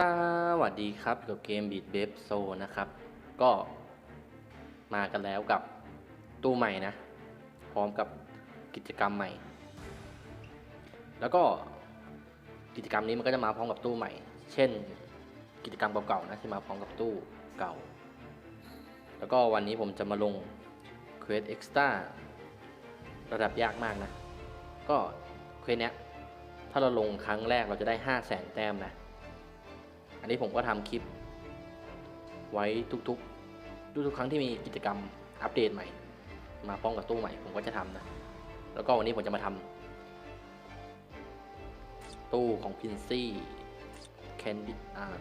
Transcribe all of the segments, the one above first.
สวัสดีครับกับเกม Beat b a b e Soul นะครับ ก็มากันแล้วกับตู้ใหม่นะ พร้อมกับกิจกรรมใหม่ แล้วก็กิจกรรมนี้มันก็จะมาพร้อมกับตู้ใหม่ เช่น กิจกรรมเก่าๆนะที่มาพร้อมกับตู้เก่า แล้วก็วันนี้ผมจะมาลง Quest Extra ระดับยากมากนะ ก็เควสเนี้ยถ้าเราลงครั้งแรกเราจะได้ 5 0 0แสนแต้มนะ อันนี้ผมก็ทำคลิป ไว้ทุกๆ ทุกๆครั้งที่มีกิจกรรมอัปเดตใหม่ มาพร้อมกับตู้ใหม่ผมก็จะทำนะ แล้วก็วันนี้ผมจะมาทำตู้ของพินซี่แคนดิ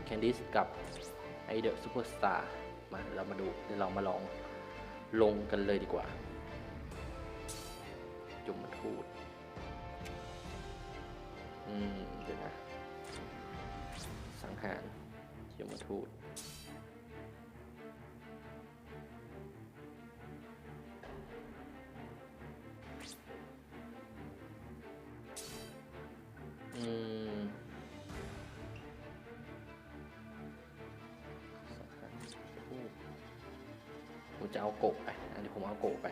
แคนดิสกับไอเดอะซูเปอร์สตาร์มาเรามาดูเดี๋ยวเรามาลองลงกันเลยดีกว่า จุ่มมาทูดอืมเดี๋ยวนะ หารยมทูตอืมสังหารทูตผมจะเอาโกะไปอันนี้ผมเอาโกะไป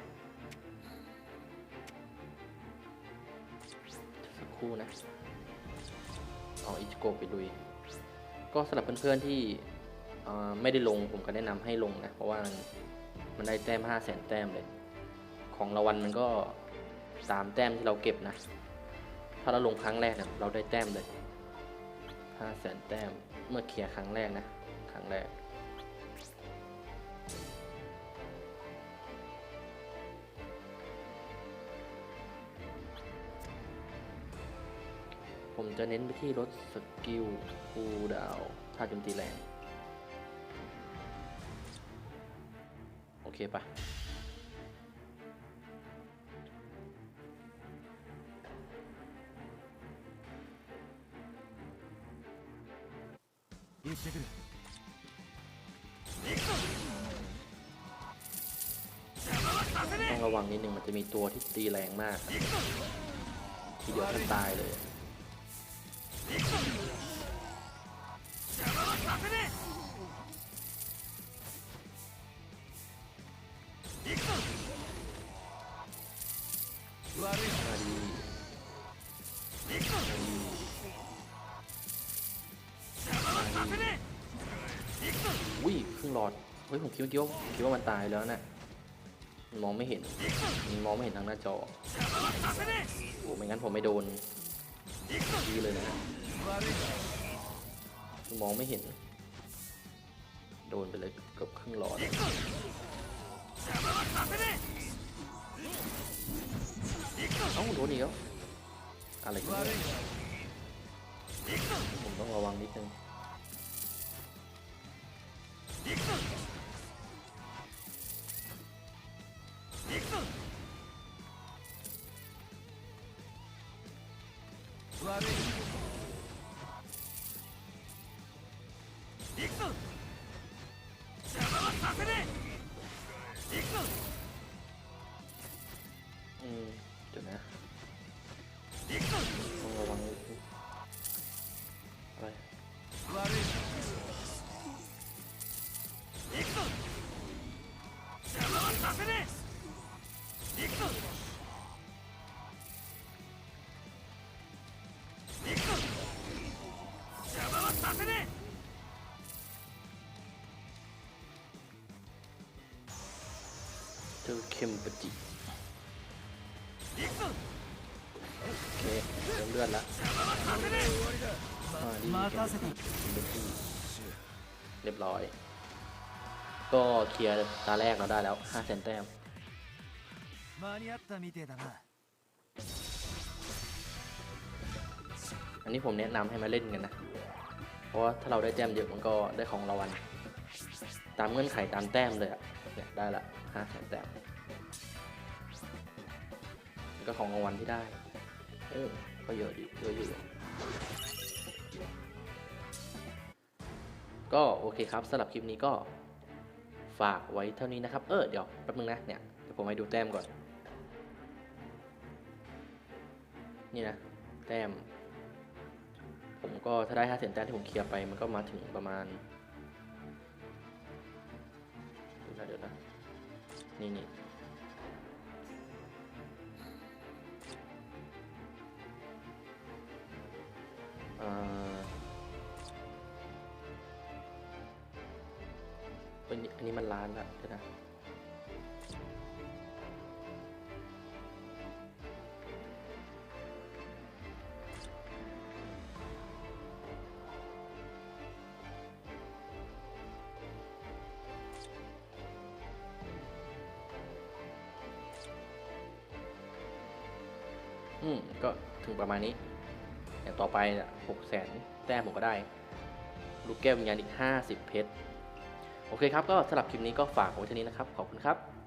สักครู่นะ เอาอิจิโกะไปลุย ก็สำหรับเพื่อนๆที่ไม่ได้ลงผมก็แนะนำให้ลงนะเพราะว่ามันได้แต้ม5 0 0แสนแต้มเลย ของรางวัลมันก็3แต้มที่เราเก็บนะ ถ้าเราลงครั้งแรกเนี่ยเราได้แต้มเลย5 0 0แสนแต้มเมื่อเคลียร์ครั้งแรกนะ ครั้งแรก ผมจะเน้นไปที่ลดสกิลคูลดาวน์ถ้าโจมตีแรง โอเคปะ 行ってくる ต้องระวังนิดนึงมันจะมีตัวที่ตีแรงมาก ทีเดียวแทบตายเลย วิ่ยครึ่งหลอด เฮ้ย ผมคิดว่าคิดว่าคิดว่ามันตายแล้วนะ่ะมองไม่เห็น มองไม่เห็นทางหน้าจอโอ้ไม่งั้นผมไม่โดนดีเลยนะ มองไม่เห็น โดนไปเลยเกือบครึ่งหลอดเอ้าโดนอีกแล้วอะไรกันผมต้องระวังนิดนึง 行くぞ。邪魔はさせねえ。くうんじゃね。くはい。いく邪魔はさせねえ。くぞ。 เข็มปจิโอเคเริ่มเลื่อนละมาดีเรียบร้อย ก็เคลียร์ตาแรกเราได้แล้ว5แสนแต้มอันนี้ผมแนะนำให้มาเล่นกันนะ เพราะถ้าเราได้แต้มเยอะมันก็ได้ของรางวัล ตามเงื่อนไขตามแต้มเลยอะ่ะได้ละ ห้าแสนแต้มก็ของรางวัลที่ได้ เออ ก็เยอะดีเยอะอยู่ ก็โอเคครับสำหรับคลิปนี้ก็ฝากไว้เท่านี้นะครับ เออ เดี๋ยวแป๊บนึงนะ เนี่ย เดี๋ยวผมให้ดูแต้มก่อน นี่นะ แต้ม ผมก็ถ้าได้ห้าแสนแต้มที่ผมเคลียร์ไป มันก็มาถึงประมาณ เดี๋ยวนะ นี่นี่เอ่าอันนี้อันนี้มันล้านละเดี๋ยวนะ อืมก็ถึงประมาณนี้อย่างต่อไปหกแสนแต้มผมก็ได้ ลูกแก้ววิญญาณอีก 50 เพชร โอเคครับ ก็สำหรับคลิปนี้ก็ฝากไว้เท่านี้นะครับ ขอบคุณครับ